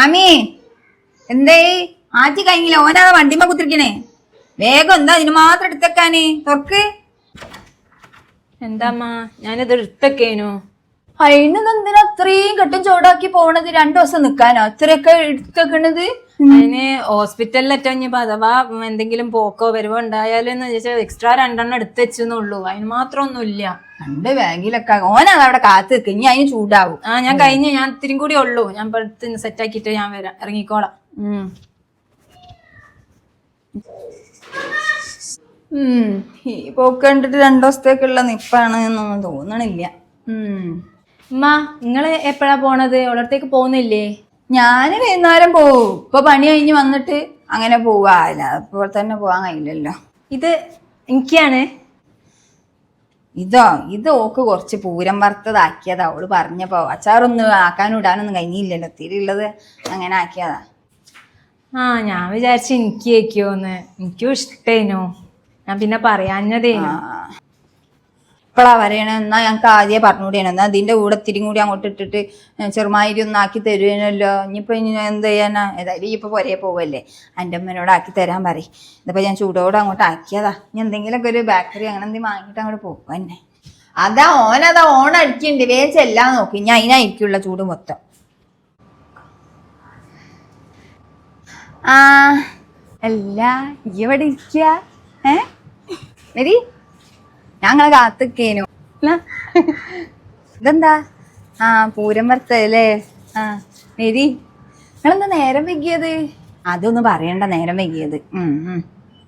ആമി എന്തേ ആറ്റി കഴിഞ്ഞില്ല? ഓനാ വണ്ടിമ്മ കുത്തിരിക്കണേ. വേഗം എന്താ അതിന് മാത്രം എടുത്തേക്കാന്? തുറക്ക്. എന്താമ്മാ ഞാനിത് എടുത്തേക്കേനു. അതിന് എന്തിനാ അത്രയും കെട്ടും ചോടാക്കി പോണത്? രണ്ടു ദിവസം നിക്കാനോ? അത്രയൊക്കെ എടുത്തേക്കണത്? അതിന് ഹോസ്പിറ്റലിൽ ഇനിയിപ്പോ അഥവാ എന്തെങ്കിലും പോക്കോ വരുവോ ഉണ്ടായാലും എന്ന് ചോദിച്ചാൽ എക്സ്ട്രാ രണ്ടെണ്ണം എടുത്തു വെച്ചെന്നുള്ളൂ. അതിന് മാത്രം ഒന്നുമില്ല രണ്ട് ബാഗിലൊക്കെ ഓനാണ് അവിടെ കാത്തു നിൽക്കുക ഇനി അതിന് ചൂടാവും. ആ ഞാൻ കഴിഞ്ഞ് ഞാൻ ഇത്തിരി കൂടി ഉള്ളൂ. ഞാൻ ഇപ്പൊ സെറ്റ് ആക്കിയിട്ട് ഞാൻ വരാം. ഇറങ്ങിക്കോളാം. ഈ പോക്ക് കണ്ടിട്ട് രണ്ടു ദിവസത്തേക്കുള്ള നിപ്പാണ് എന്നൊന്നും തോന്നണില്ല. ഉം. ഉമ്മ നിങ്ങൾ എപ്പോഴാ പോണത്? ഉള്ളടത്തേക്ക് പോകുന്നില്ലേ? ഞാൻ വൈകുന്നേരം പോവും. ഇപ്പൊ പണി കഴിഞ്ഞ് വന്നിട്ട് അങ്ങനെ പോവാ. അപ്പോൾ ഇപ്പോൾ തന്നെ പോവാൻ കഴിയില്ലല്ലോ. ഇത് എനിക്കാണ്. ഇതോ ഇത് ഓക്ക് കുറച്ച് പൂരം വറുത്തതാക്കിയതാ. അവൾ പറഞ്ഞപ്പോ അച്ചാറൊന്നും ആക്കാൻ ഇടാനൊന്നും കഴിഞ്ഞില്ലല്ലോ. തിരിയുള്ളത് അങ്ങനെ ആക്കിയതാ. ആ ഞാൻ വിചാരിച്ചു എനിക്ക് കേക്കോന്ന് എനിക്കും ഇഷ്ടേനു ഞാൻ പിന്നെ പറയാഞ്ഞതേനു. ഇപ്പളാ പറയണ എന്നാ ഞങ്ങൾക്ക് ആദ്യമേ പറഞ്ഞുകൂടിയാണ്. എന്നാൽ അതിന്റെ കൂടെ ഇത്തിരി കൂടി അങ്ങോട്ട് ഇട്ടിട്ട് ചെറുമായിരി ഒന്ന് ആക്കി തരുവേനല്ലോ ഇനിയിപ്പോ ഇനി എന്ത് ചെയ്യാനാ? ഏതായാലും ഇപ്പൊ പൊരേ പോവല്ലേ. എന്റെ അമ്മനോട് ആക്കി തരാൻ പറയും. ഇതിപ്പോ ഞാൻ ചൂടോടെ അങ്ങോട്ട് ആക്കിയതാ. ഇനി എന്തെങ്കിലുമൊക്കെ ഒരു ബേക്കറി അങ്ങനെ എന്തെങ്കിലും വാങ്ങിയിട്ട് അങ്ങോട്ട് പോകും തന്നെ അതാ ഓനതാ അടിക്കുന്നുണ്ട് വേഗം ചെല്ലാൻ നോക്കി. ഞാൻ അതിനായിരിക്കുള്ള ചൂട് മൊത്തം. ആ അല്ല ഈ എവിടെ ഇരിക്കുക ഏ വരി ഞങ്ങളെ കാത്തിക്കേനു ഇതെന്താ? ആ പൂരം വറുത്തല്ലേ ആ മേരി നിങ്ങളെന്താ നേരം വൈകിയത്? അതൊന്നും പറയണ്ട നേരം വൈകിയത്.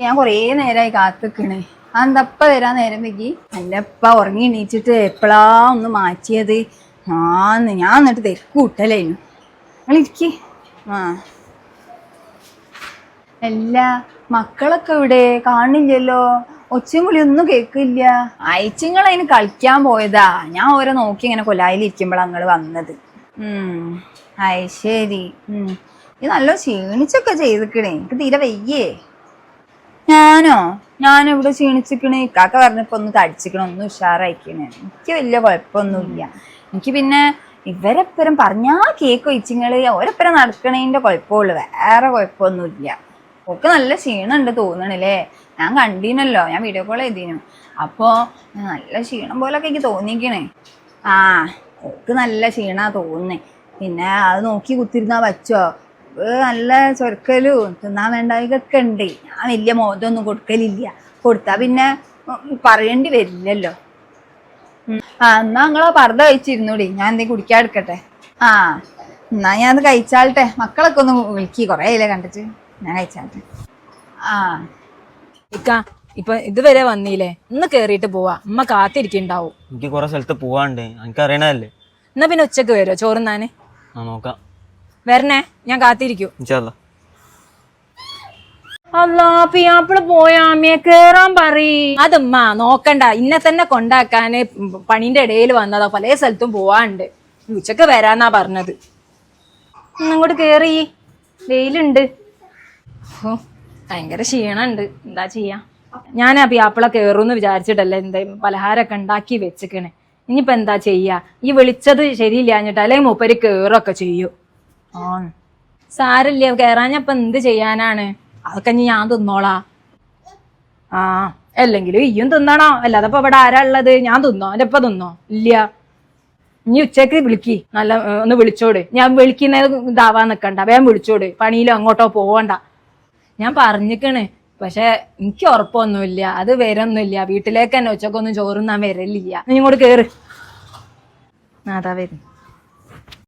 ഞാൻ കൊറേ നേരമായി കാത്തിക്കണേ അന്തപ്പ വരാൻ നേരം വൈകി? അല്ലപ്പ ഉറങ്ങി എണീച്ചിട്ട് എപ്പോഴാ ഒന്ന് മാറ്റിയത്? ആന്ന് ഞാൻ എന്നിട്ട് തെക്ക് കൂട്ടലായിരുന്നു നിങ്ങളിരിക്കേ ആ. അല്ല മക്കളൊക്കെ ഇവിടെ കാണില്ലല്ലോ ഒച്ചയും വിളി ഒന്നും കേക്കില്ല അയച്ചിങ്ങൾ അതിന് കളിക്കാൻ പോയതാ. ഞാൻ ഓരോ നോക്കി ഇങ്ങനെ കൊലായിലിരിക്കുമ്പോഴാണ് നിങ്ങൾ വന്നത്. ഉം. അയ് ശരി. ഉം. ഇത് നല്ല ക്ഷീണിച്ചൊക്കെ ചെയ്തിക്കണേ. എനിക്ക് തീരെ വയ്യേ. ഞാനോ? ഞാനിവിടെ ക്ഷീണിച്ചിക്കണേ. ഇക്കാക്ക പറഞ്ഞപ്പോ ഒന്ന് കടിച്ചിക്കണം ഒന്ന് ഉഷാറായിക്കണേ. എനിക്ക് വലിയ കുഴപ്പമൊന്നുമില്ല. എനിക്ക് പിന്നെ ഇവരെപ്പരം പറഞ്ഞാ കേക്ക് ഒഴിച്ചിങ്ങൾ ഓരെപ്പരം നടക്കണേന്റെ കുഴപ്പമുള്ളു. വേറെ കുഴപ്പമൊന്നുമില്ല. ഓക്ക് നല്ല ക്ഷീണമുണ്ട് തോന്നണില്ലേ? ഞാൻ കണ്ടീനല്ലോ ഞാൻ വീഡിയോ കോൾ ചെയ്തീനു. അപ്പോ നല്ല ക്ഷീണം പോലൊക്കെ എനിക്ക് തോന്നിക്കണേ. ആ ഓക്ക് നല്ല ക്ഷീണാ തോന്നുന്നേ. പിന്നെ അത് നോക്കി കുത്തിരുന്നാ പറ്റോ? നല്ല ചൊരക്കലും തിന്നാൻ വേണ്ടതൊക്കെ ഉണ്ട്. ഞാൻ വലിയ മോദമൊന്നും കൊടുക്കലില്ല. കൊടുത്താ പിന്നെ പറയേണ്ടി വരില്ലല്ലോ. ആ എന്നാ നിങ്ങളെ പർദ്ദ കഴിച്ചിരുന്നൂടി. ഞാൻ എന്തെങ്കിലും കുടിക്കാൻ എടുക്കട്ടെ? ആ എന്നാ ഞാൻ അത് കഴിച്ചാലട്ടെ മക്കളൊക്കെ ഒന്ന് വിളിക്കി. കുറേ ഇല്ലേ കണ്ടിട്ട്. ഞാൻ കഴിച്ചാട്ടെ. ആ. ഇക്ക ഇപ്പൊ ഇതുവരെ വന്നില്ലേ ഇന്ന് കേറിയിട്ട് പോവാ. ഉമ്മ കാത്തിരിക്കുണ്ടാവും. എനിക്ക് കുറെ സ്ഥലത്ത് പോവാണ്ട്. എനിക്ക് അറിയണല്ലേ എന്നാ പിന്നെ ഉച്ചയ്ക്ക് വരുമോ ചോറുന്നാന് ആ നോക്കാം. വരണേ. ഞാൻ കാത്തിരിക്കും. അല്ലാ പിയാപ്പിൾ പോയാ? അമ്മയെ കേറാൻ പറയ്. അതുമ്മ നോക്കണ്ട. ഇന്നെ തന്നെ കൊണ്ടാക്കാന് പണിന്റെ ഇടയിൽ വന്നതാ. പല സ്ഥലത്തും പോവാണ്ട്. ഉച്ചയ്ക്ക് വരാന്നാ പറഞ്ഞത്. ഇന്നും ഇങ്ങോട്ട് കേറി. വെയിലുണ്ട്. ഓ ഭയങ്കര ക്ഷീണുണ്ട്. എന്താ ചെയ്യാ? ഞാൻ ആ പിയാപ്പിള കേറൂന്ന് വിചാരിച്ചിട്ടല്ലേ എന്താ പലഹാരമൊക്കെ ഉണ്ടാക്കി വെച്ചിക്കണേ. ഇനിയിപ്പോ എന്താ ചെയ്യാ? ഈ വിളിച്ചത് ശരിയില്ലാഞ്ഞിട്ട് അല്ലെങ്കിൽ മൂപ്പര് കയറൊക്കെ ചെയ്യൂ. ആ സാരില്ല കേറാഞ്ഞപ്പോ എന്ത് ചെയ്യാനാണ്? അതൊക്കെ ഇനി ഞാൻ തിന്നോളാ. ആ അല്ലെങ്കിലും ഇയ്യും തിന്നണോ? അല്ലാതെ ഇപ്പൊ ഇവിടെ ആരാ ഉള്ളത് ഞാൻ തിന്നോ? എന്റെ ഇപ്പൊ തിന്നോ? ഇല്ല. ഇനി ഉച്ചയ്ക്ക് വിളിക്കി. നല്ല ഒന്ന് വിളിച്ചോട്. ഞാൻ വിളിക്കുന്ന ഇതാവാൻ നിക്കണ്ട. വേഗം വിളിച്ചോട്. പണിയിലോ അങ്ങോട്ടോ പോവണ്ട. ഞാൻ പറഞ്ഞിക്കണ്. പക്ഷെ എനിക്ക് ഉറപ്പൊന്നുമില്ല. അത് വരൊന്നുമില്ല. വീട്ടിലേക്ക് തന്നെ ഉച്ചക്കൊന്നും ചോറുന്നാൻ വരലില്ല. നീ ഇങ്ങോട്ട് കേറ്. അതാ വരുന്നു